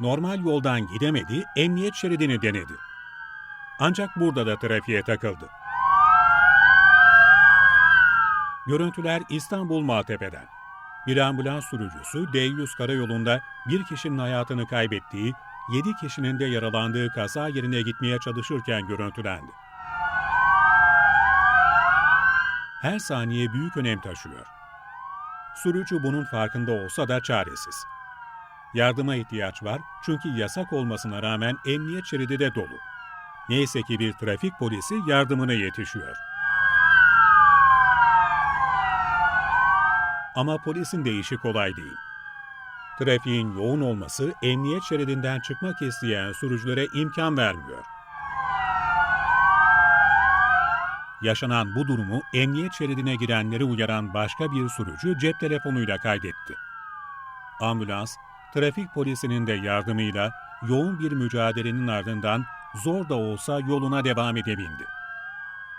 normal yoldan gidemedi, emniyet şeridini denedi. Ancak burada da trafiğe takıldı. Görüntüler İstanbul Maltepe'den. Bir ambulans sürücüsü D100 karayolunda bir kişinin hayatını kaybettiği, 7 kişinin de yaralandığı kaza yerine gitmeye çalışırken görüntülendi. Her saniye büyük önem taşıyor. Sürücü bunun farkında olsa da çaresiz. Yardıma ihtiyaç var çünkü yasak olmasına rağmen emniyet şeridi de dolu. Neyse ki bir trafik polisi yardımına yetişiyor. Ama polisin de işi kolay değil. Trafiğin yoğun olması emniyet şeridinden çıkmak isteyen sürücülere imkan vermiyor. Yaşanan bu durumu emniyet şeridine girenleri uyaran başka bir sürücü cep telefonuyla kaydetti. Ambulans, trafik polisinin de yardımıyla yoğun bir mücadelenin ardından zor da olsa yoluna devam edebildi.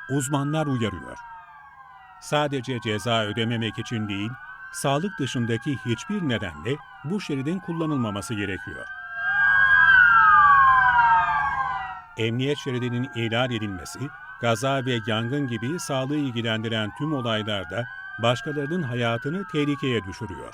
Uzmanlar uyarıyor. Sadece ceza ödememek için değil, sağlık dışındaki hiçbir nedenle bu şeridin kullanılmaması gerekiyor. Emniyet şeridinin ihlal edilmesi, kaza ve yangın gibi sağlığı ilgilendiren tüm olaylarda başkalarının hayatını tehlikeye düşürüyor.